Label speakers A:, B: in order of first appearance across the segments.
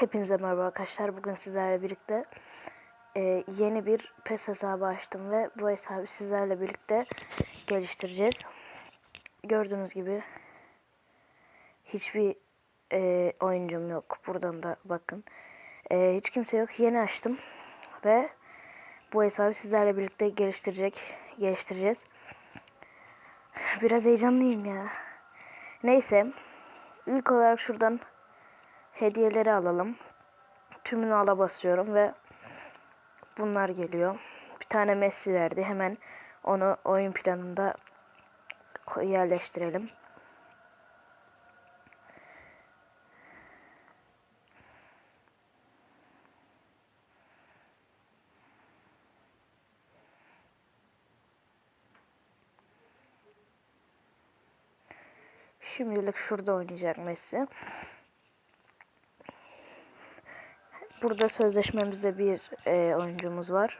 A: Hepinize merhaba arkadaşlar. Bugün sizlerle birlikte e, yeni bir PES hesabı açtım ve bu hesabı sizlerle birlikte geliştireceğiz. Gördüğünüz gibi hiçbir e, oyuncum yok. Buradan da bakın. E, hiç kimse yok. Yeni açtım ve bu hesabı sizlerle birlikte geliştirecek, geliştireceğiz. Biraz heyecanlıyım ya. Neyse. İlk olarak şuradan hediyeleri alalım. Tümünü ala basıyorum ve bunlar geliyor. Bir tane Messi verdi. Hemen onu oyun planında yerleştirelim. Şimdilik şurada oynayacak Messi. Burada sözleşmemizde bir e, oyuncumuz var.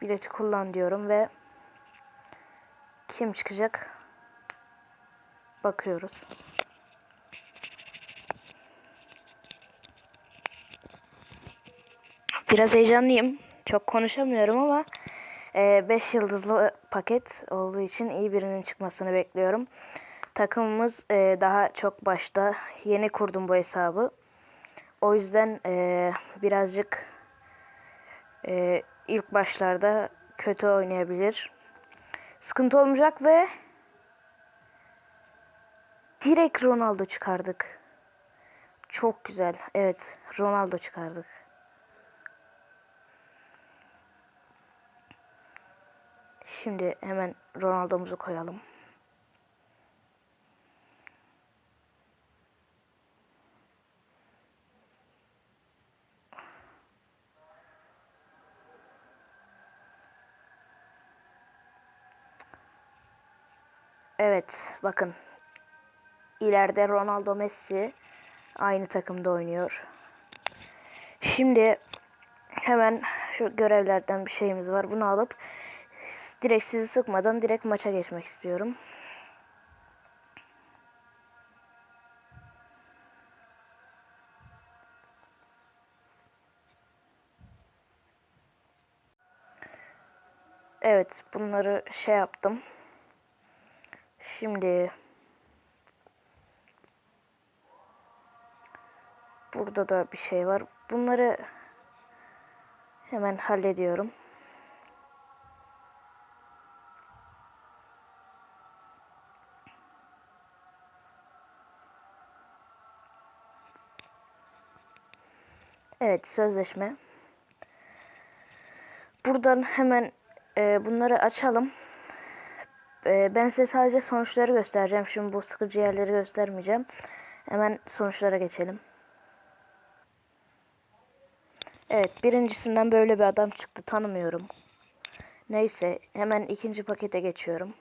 A: Bileti kullan diyorum ve kim çıkacak? Bakıyoruz. Biraz heyecanlıyım. Çok konuşamıyorum ama 5 yıldızlı paket olduğu için iyi birinin çıkmasını bekliyorum. Takımımız e, daha çok başta. Yeni kurdum bu hesabı. O yüzden e, birazcık e, ilk başlarda kötü oynayabilir. Sıkıntı olmayacak ve direkt Ronaldo çıkardık. Çok güzel. Evet, Ronaldo çıkardık. Şimdi hemen Ronaldo'muzu koyalım. Evet, bakın. İleride Ronaldo Messi aynı takımda oynuyor. Şimdi hemen şu görevlerden bir şeyimiz var. Bunu alıp direkt sizi sıkmadan direkt maça geçmek istiyorum. Evet, bunları şey yaptım. Şimdi burada da bir şey var. Bunları hemen hallediyorum. Evet, sözleşme. Buradan hemen e, bunları açalım. E, ben size sadece sonuçları göstereceğim. Şimdi bu sıkıcı yerleri göstermeyeceğim. Hemen sonuçlara geçelim. Evet, birincisinden böyle bir adam çıktı. Tanımıyorum. Neyse, hemen ikinci pakete geçiyorum.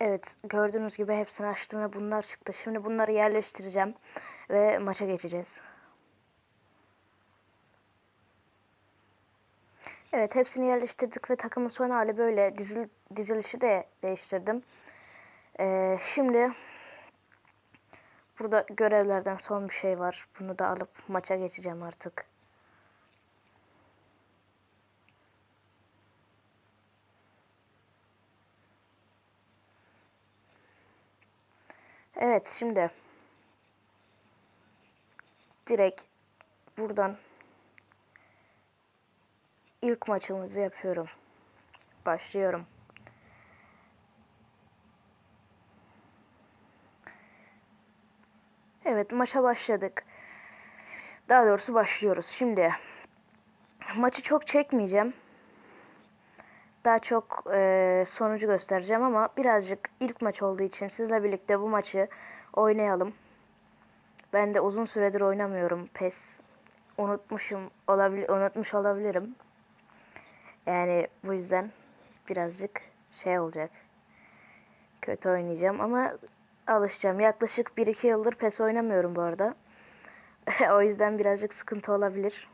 A: Evet, gördüğünüz gibi hepsini açtım ve bunlar çıktı. Şimdi bunları yerleştireceğim ve maça geçeceğiz. Evet, hepsini yerleştirdik ve takımın son hali böyle. Dizil, dizilişi de değiştirdim. Ee, şimdi burada görevlerden son bir şey var. Bunu da alıp maça geçeceğim artık. Evet şimdi direkt buradan ilk maçımızı yapıyorum. Başlıyorum. Evet maça başladık. Daha doğrusu başlıyoruz. Şimdi maçı çok çekmeyeceğim. Daha çok e, sonucu göstereceğim ama birazcık ilk maç olduğu için sizle birlikte bu maçı oynayalım. Ben de uzun süredir oynamıyorum PES. Unutmuşum olabilir unutmuş olabilirim. Yani bu yüzden birazcık şey olacak. Kötü oynayacağım ama alışacağım. Yaklaşık 1-2 yıldır PES oynamıyorum bu arada. o yüzden birazcık sıkıntı olabilir.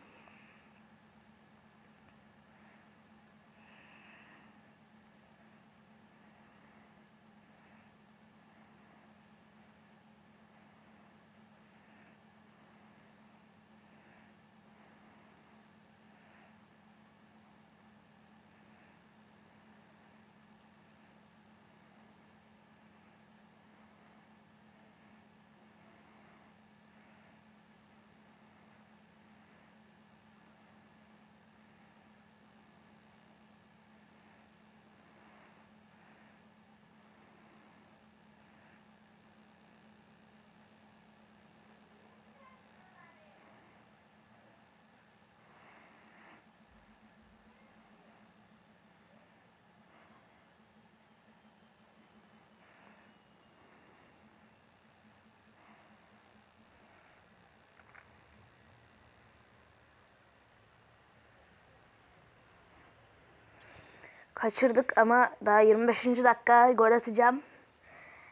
A: Kaçırdık ama daha 25. dakika gol atacağım.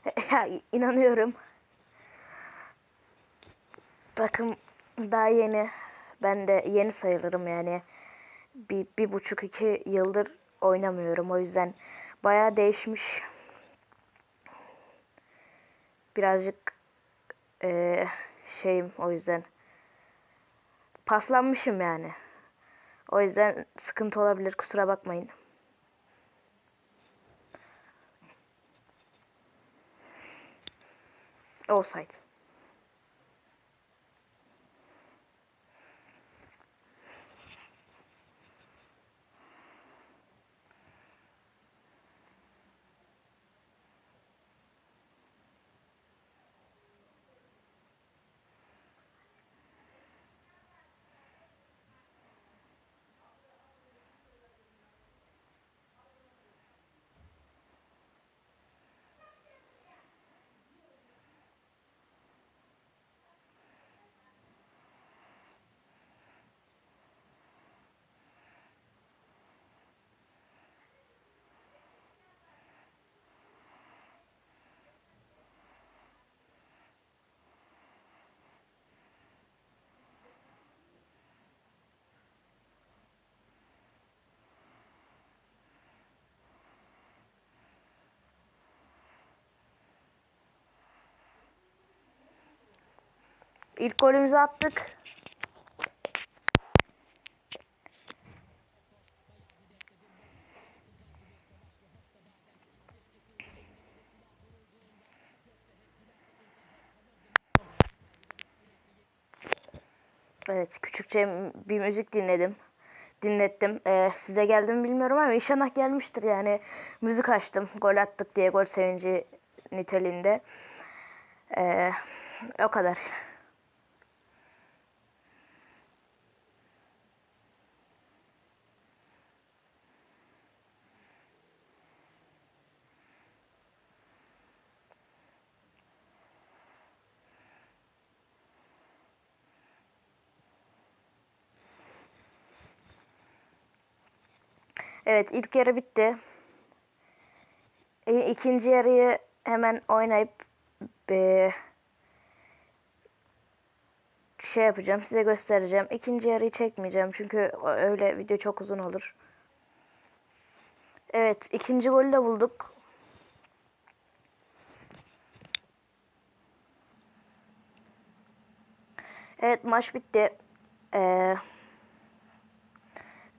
A: Ya, inanıyorum. Takım daha yeni. Ben de yeni sayılırım yani. Bir, bir buçuk iki yıldır oynamıyorum. O yüzden bayağı değişmiş. Birazcık eee, şeyim o yüzden. Paslanmışım yani. O yüzden sıkıntı olabilir kusura bakmayın. All site. İlk golümüzü attık. Evet, küçükçe bir müzik dinledim. Dinlettim. Ee, size geldi mi bilmiyorum ama inşallah gelmiştir yani. Müzik açtım. Gol attık diye gol sevinci niteliğinde. Ee, o kadar. Evet ilk yarı bitti. E, ikinci yarıyı hemen oynayıp e, şey yapacağım size göstereceğim. İkinci yarıyı çekmeyeceğim çünkü öyle video çok uzun olur. Evet ikinci golü de bulduk. Evet maç bitti. Eee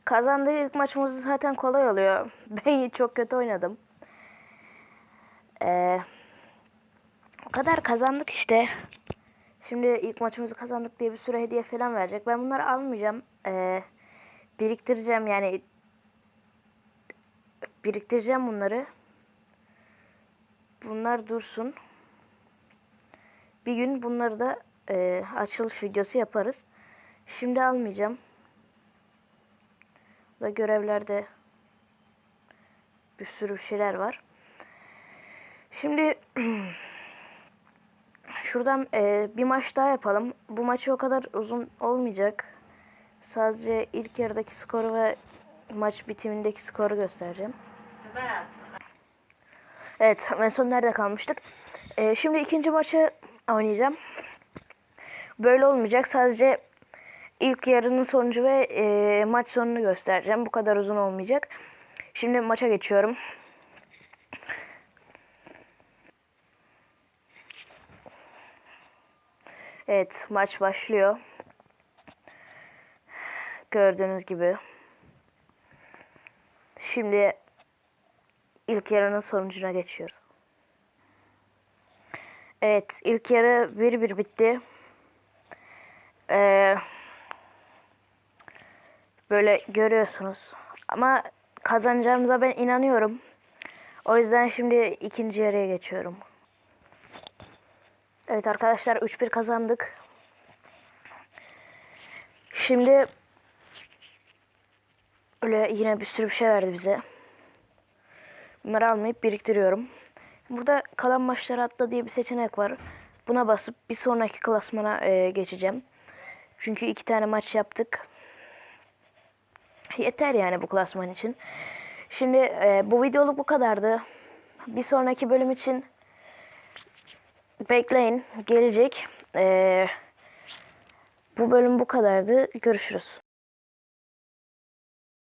A: Kazandığı ilk maçımız zaten kolay oluyor. Ben çok kötü oynadım. Ee, o kadar kazandık işte. Şimdi ilk maçımızı kazandık diye bir sürü hediye falan verecek. Ben bunları almayacağım. Ee, biriktireceğim yani. Biriktireceğim bunları. Bunlar dursun. Bir gün bunları da e, açılış videosu yaparız. Şimdi almayacağım. Ve görevlerde bir sürü şeyler var. Şimdi şuradan e, bir maç daha yapalım. Bu maçı o kadar uzun olmayacak. Sadece ilk yarıdaki skoru ve maç bitimindeki skoru göstereceğim. Evet, en son nerede kalmıştık? E, şimdi ikinci maçı oynayacağım. Böyle olmayacak. Sadece ilk yarının sonucu ve e, maç sonunu göstereceğim. Bu kadar uzun olmayacak. Şimdi maça geçiyorum. Evet maç başlıyor. Gördüğünüz gibi. Şimdi ilk yarının sonucuna geçiyoruz. Evet ilk yarı 1-1 bitti. Eee Böyle görüyorsunuz. Ama kazanacağımıza ben inanıyorum. O yüzden şimdi ikinci yarıya geçiyorum. Evet arkadaşlar 3-1 kazandık. Şimdi öyle yine bir sürü bir şey verdi bize. Bunları almayıp biriktiriyorum. Burada kalan maçları atla diye bir seçenek var. Buna basıp bir sonraki klasmana e, geçeceğim. Çünkü iki tane maç yaptık. Yeter yani bu klasman için. Şimdi e, bu videoluk bu kadardı. Bir sonraki bölüm için bekleyin. Gelecek. E, bu bölüm bu kadardı. Görüşürüz.